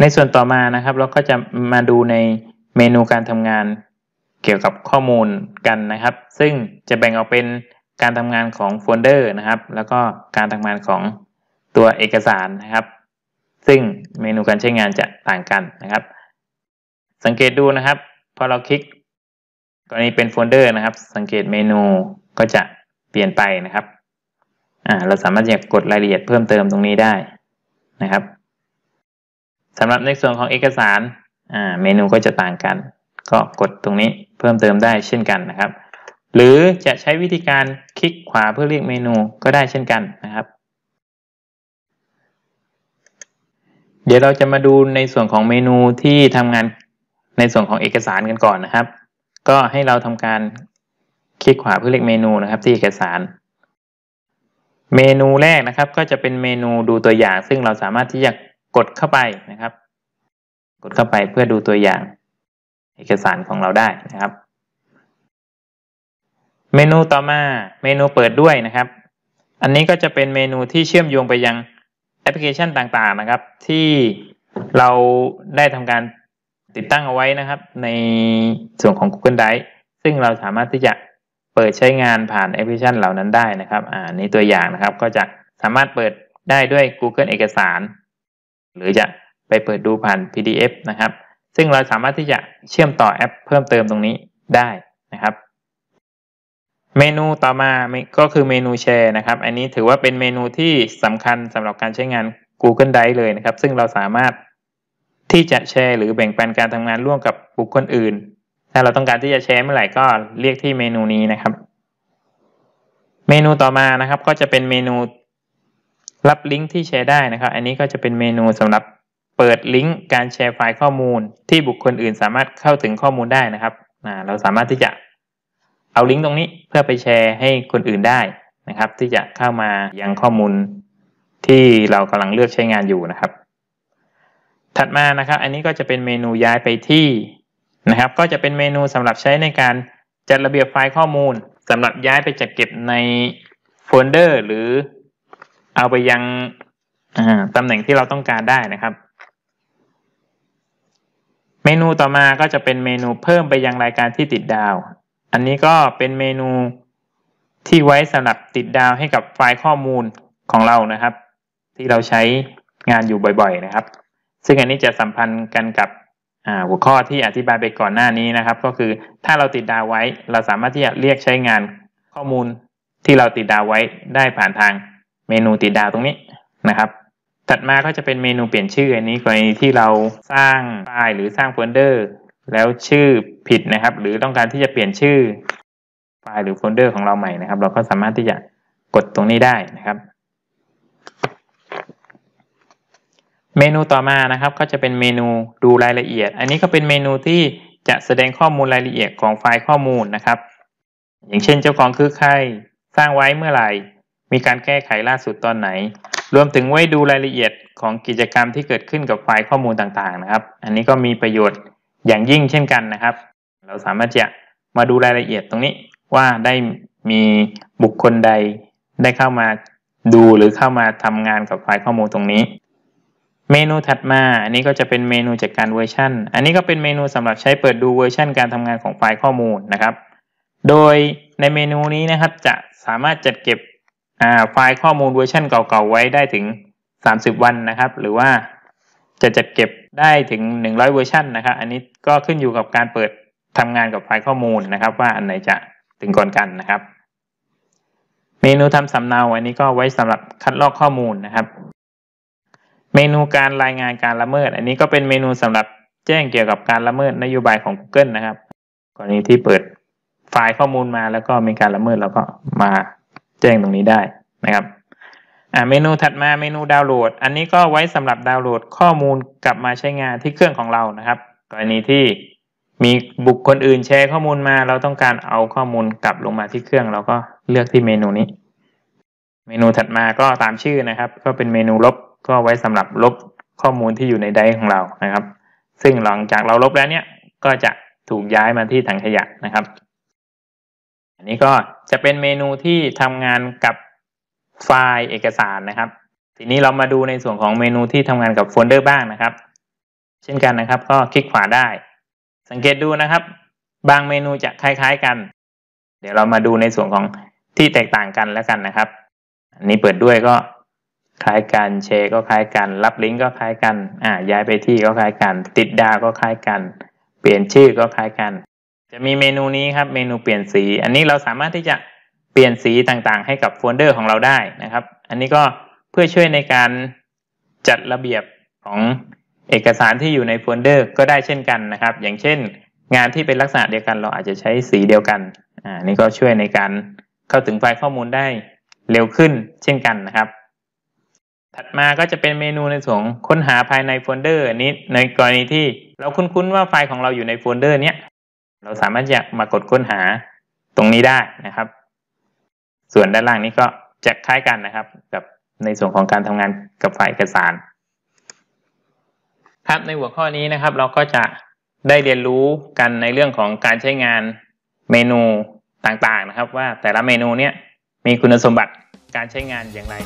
ในส่วนต่อมานะครับ เราก็จะมาดูในเมนูการทำงานเกี่ยวกับข้อมูลกันนะครับ ซึ่งจะแบ่งออกเป็นการทำงานของโฟลเดอร์นะครับ แล้วก็การทำงานของตัวเอกสารนะครับ ซึ่งเมนูการใช้งานจะต่างกันนะครับ สังเกตดูนะครับ พอเราคลิกกรณีเป็นโฟลเดอร์นะครับ สังเกตเมนูก็จะเปลี่ยนไปนะครับอ่าเราสามารถจะกดรายละเอียดเพิ่มเติมตรงนี้ได้นะครับ สำหรับในส่วนของเอกสารเมนูก็จะต่างกัน ก็กดตรงนี้เพิ่มเติมได้เช่นกันนะครับ หรือจะใช้วิธีการคลิกขวาเพื่อเรียกเมนูก็ได้เช่นกันนะครับ เดี๋ยวเราจะมาดูในส่วนของเมนูที่ทำงานในส่วนของเอกสารกันก่อนนะครับ ก็ให้เราทำการคลิกขวาเพื่อเรียกเมนูนะครับ ที่เอกสาร เมนูแรกนะครับ ก็จะเป็นเมนูดูตัวอย่าง ซึ่งเราสามารถที่จะ กดเข้าไปนะครับ กดเข้าไปเพื่อดูตัวอย่างเอกสารของเราได้นะครับ เมนูต่อมาเมนูเปิดด้วยนะครับ อันนี้ก็จะเป็นเมนูที่เชื่อมโยงไปยังแอปพลิเคชันต่างๆนะครับ ที่เราได้ทำการติดตั้งเอาไว้นะครับ ในส่วนของ Google Drive ซึ่งเราสามารถที่จะเปิดใช้งานผ่านแอปพลิเคชันเหล่านั้นได้นะครับ อ่านี้ตัวอย่างนะครับ ก็จะสามารถเปิดได้ด้วย Google เอกสาร หรือจะไปเปิดดูผ่าน PDF นะครับ ซึ่งเราสามารถที่จะเชื่อมต่อแอปเพิ่มเติมตรงนี้ได้นะครับ เมนูต่อมาก็คือเมนูแชร์นะครับ อันนี้ถือว่าเป็นเมนูที่สำคัญสำหรับการใช้งาน Google Drive เลยนะครับ ซึ่งเราสามารถที่จะแชร์หรือแบ่งปันการทำงานร่วมกับบุคคลอื่น ถ้าเราต้องการที่จะแชร์เมื่อไหร่ก็เรียกที่เมนูนี้นะครับ เมนูต่อมานะครับก็จะเป็นเมนู รับลิงก์ที่แชร์ได้นะครับ อันนี้ก็จะเป็นเมนูสำหรับเปิดลิงก์การแชร์ไฟล์ข้อมูล ที่บุคคลอื่นสามารถเข้าถึงข้อมูลได้นะครับเราสามารถที่จะเอาลิงก์ตรงนี้เพื่อไปแชร์ให้คนอื่นได้นะครับ ที่จะเข้ามายังข้อมูลที่เรากำลังเลือกใช้งานอยู่นะครับ ถัดมานะครับ อันนี้ก็จะเป็นเมนูย้ายไปที่นะครับ ก็จะเป็นเมนูสำหรับใช้ในการจัดระเบียบไฟล์ข้อมูลสำหรับย้ายไปจัดเก็บในโฟลเดอร์ หรือ เอาไปยังตำแหน่งที่เราต้องการได้นะครับ เมนูต่อมาก็จะเป็นเมนูเพิ่มไปยังรายการที่ติดดาว อันนี้ก็เป็นเมนูที่ไว้สำหรับติดดาวให้กับไฟล์ข้อมูลของเรานะครับ ที่เราใช้งานอยู่บ่อย ๆ นะครับ ซึ่งอันนี้จะสัมพันธ์กันกับหัวข้อที่อธิบายไปก่อนหน้านี้นะครับ ก็คือถ้าเราติดดาวไว้ เราสามารถที่จะเรียกใช้งานข้อมูลที่เราติดดาวไว้ได้ผ่านทาง เมนูติดดาวตรงนี้นะครับ ถัดมาก็จะเป็นเมนูเปลี่ยนชื่ออันนี้กรณีที่เราสร้างไฟล์หรือสร้างโฟลเดอร์ แล้วชื่อผิดนะครับ หรือต้องการที่จะเปลี่ยนชื่อไฟล์หรือโฟลเดอร์ของเราใหม่นะครับ เราก็สามารถที่จะกดตรงนี้ได้นะครับ เมนูต่อมานะครับ ก็จะเป็นเมนูดูรายละเอียด อันนี้ก็เป็นเมนูที่จะแสดงข้อมูลรายละเอียดของไฟล์ข้อมูลนะครับ อย่างเช่นเจ้าของคือใครสร้างไว้เมื่อไหร่ มีการแก้ไขล่าสุดตอนไหน รวมถึงไว้ดูรายละเอียดของกิจกรรมที่เกิดขึ้นกับไฟล์ข้อมูลต่างๆนะครับ อันนี้ก็มีประโยชน์อย่างยิ่งเช่นกันนะครับ เราสามารถจะมาดูรายละเอียดตรงนี้ว่าได้มีบุคคลใดได้เข้ามาดูหรือเข้ามาทำงานกับไฟล์ข้อมูลตรงนี้ เมนูถัดมา อันนี้ก็จะเป็นเมนูจัดการเวอร์ชันอันนี้ก็เป็นเมนูสำหรับใช้เปิดดูเวอร์ชันการทำงานของไฟล์ข้อมูลนะครับ โดยในเมนูนี้นะครับจะสามารถจัดเก็บ ไฟล์ข้อมูลเวอร์ชันเก่าๆไว้ได้ถึง 30 วันนะครับ หรือว่าจะจัดเก็บได้ถึง 100 เวอร์ชันนะครับ อันนี้ก็ขึ้นอยู่กับการเปิดทำงานกับไฟล์ข้อมูลนะครับ ว่าอันไหนจะถึงก่อนกันนะครับ เมนูทำสำเนาอันนี้ก็ไว้สำหรับคัดลอกข้อมูลนะครับ เมนูการรายงานการละเมิด อันนี้ก็เป็นเมนูสำหรับแจ้งเกี่ยวกับการละเมิดนโยบายของ Google นะครับ กรณีที่เปิดไฟล์ข้อมูลมาแล้วก็มีการละเมิดเราก็มา แจ้งตรงนี้ได้นะครับอ่าเมนูถัดมาเมนูดาวน์โหลด อันนี้ก็ไว้สำหรับดาวน์โหลดข้อมูลกลับมาใช้งานที่เครื่องของเรานะครับ กรณีที่มีบุคคลอื่นแชร์ข้อมูลมา เราต้องการเอาข้อมูลกลับลงมาที่เครื่องเราก็เลือกที่เมนูนี้ เมนูถัดมาก็ตามชื่อนะครับ ก็เป็นเมนูลบก็ไว้สำหรับลบข้อมูลที่อยู่ในไดร์ของเรานะครับ ซึ่งหลังจากเราลบแล้วเนี่ยก็จะถูกย้ายมาที่ถังขยะนะครับ อันนี้ก็จะเป็นเมนูที่ทำงานกับไฟล์เอกสารนะครับ ทีนี้เรามาดูในส่วนของเมนูที่ทำงานกับโฟลเดอร์บ้างนะครับ เช่นกันนะครับ ก็คลิกขวาได้ สังเกตดูนะครับ บางเมนูจะคล้ายๆกัน เดี๋ยวเรามาดูในส่วนของที่แตกต่างกันแล้วกันนะครับ อันนี้เปิดด้วยก็คล้ายกันแชร์ก็คล้ายกัน รับลิงก์ก็คล้ายกัน อ่า ย้ายไปที่ก็คล้ายกัน ติดดาวก็คล้ายกัน เปลี่ยนชื่อก็คล้ายกัน จะมีเมนูนี้ครับ เมนูเปลี่ยนสี อันนี้เราสามารถที่จะเปลี่ยนสีต่างๆ ให้กับโฟลเดอร์ของเราได้นะครับ อันนี้ก็เพื่อช่วยในการจัดระเบียบของเอกสารที่อยู่ในโฟลเดอร์ก็ได้เช่นกันนะครับ อย่างเช่น งานที่เป็นลักษณะเดียวกันเราอาจจะใช้สีเดียวกัน อ่า นี่ก็ช่วยในการเข้าถึงไฟล์ข้อมูลได้เร็วขึ้นเช่นกันนะครับ ถัดมาก็จะเป็นเมนูในส่วนค้นหาภายในโฟลเดอร์นี้ในกรณีที่เราคุ้นๆว่าไฟล์ของเราอยู่ในโฟลเดอร์เนี้ย เราสามารถจะมากดค้นหาตรงนี้ได้นะครับ ส่วนด้านล่างนี้ก็จะคล้ายกันนะครับ กับในส่วนของการทำงานกับไฟล์เอกสาร ครับในหัวข้อนี้นะครับ เราก็จะได้เรียนรู้กันในเรื่องของการใช้งานเมนูต่างๆนะครับ ว่าแต่ละเมนูเนี้ยมีคุณสมบัติการใช้งานอย่างไร